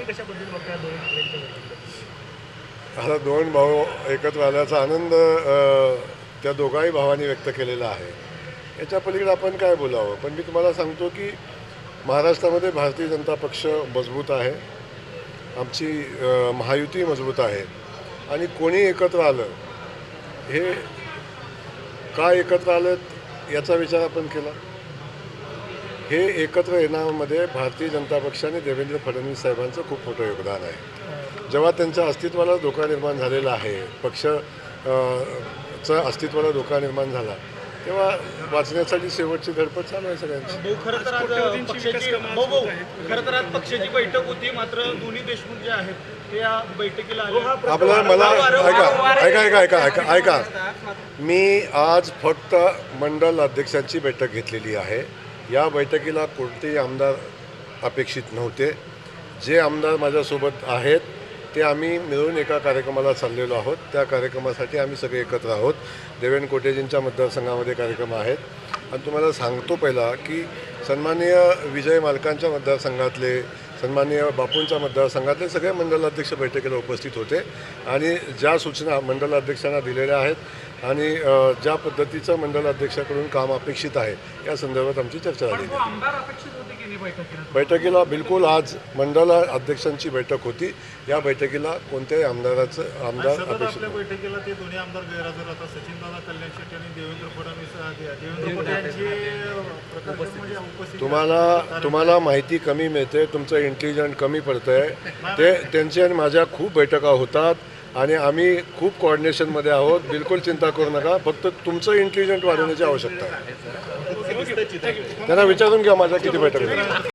तुम्ही कशा पद्धतीने बघता दोन आता दोन भाऊ एकत्र आल्याचा आनंद त्या दोघाही भावांनी व्यक्त केलेला आहे. याच्या पलीकडे आपण काय बोलावं? पण मी तुम्हाला सांगतो की महाराष्ट्रामध्ये भारतीय जनता पक्ष मजबूत आहे. आमची महायुती मजबूत आहे. आणि कोणी एकत्र आलं हे का एकत्र आलं याचा विचार आपण केला? हे एकत्र येण्यामध्ये भारतीय जनता पक्षाने देवेंद्र फडणवीस साहेबांचं खूप मोठं योगदान आहे. जेव्हा त्यांच्या अस्तित्वाला धोका निर्माण झालेला आहे पक्ष चं अस्तित्वाला धोका निर्माण झाला तेव्हा वाचण्यासाठी शेवटची धडपड चालू आहे सगळ्यांची. खरं तर आज पक्षाची भाऊ भाऊ खरं तर आज पक्षाची बैठक होती मात्र दोन्ही देशमुख जे आहेत ते या बैठकीला आले. आपलं मला ऐका ऐका ऐका ऐका ऐका ऐका मी आज फक्त मंडल अध्यक्षांची बैठक घेतलेली आहे. या बैठकीला कोणतेही आमदार अपेक्षित नव्हते. जे आमदार माझ्यासोबत आहेत ते आम्ही मिळून एका कार्यक्रमाला चाललेलो आहोत. त्या कार्यक्रमासाठी आम्ही सगळे एकत्र आहोत. देवेन कोटेजींच्या मतदारसंघामध्ये कार्यक्रम आहेत. आणि तुम्हाला सांगतो पहिला की सन्माननीय विजय मालकांच्या मतदारसंघातले सन्माननीय बापूंच्या मतदारसंघातले सगळे मंडलाध्यक्ष बैठकीला उपस्थित होते. आणि ज्या सूचना मंडलाध्यक्षांना दिलेल्या आहेत आणि ज्या पद्धतीचं मंडलाध्यक्षाकडून काम अपेक्षित आहे या संदर्भात आमची चर्चा झाली आमदार अपेक्षित होते की नाही बैठकीला बिलकुल आज मंडल अध्यक्षांची बैठक होती. या बैठकीला कोणत्याही आमदाराचं आमदार अपेक्षित. बैठकीला ते दोन्ही आमदार गैरहजर होतात. सचिनदादा कल्याण शेट्टी आणि देवेंद्र फडणवीस अं, दे- देवेंद्र फडणवीस यांची प्रकर्षात उपस्थिती तुम्हाला तुम्हाला माहिती कमी मिळते तुमचं इंटेलिजंट कमी पडतं आहे ते त्यांची आणि माझ्या खूप बैठका होतात. आणि आम्ही खूप कोऑर्डिनेशनमध्ये आहोत. बिलकुल चिंता करू नका. फक्त तुमचं इंटेलिजंट वाढवण्याची आवश्यकता आहे. त्यांना विचारून घ्या माझ्या किती बैठक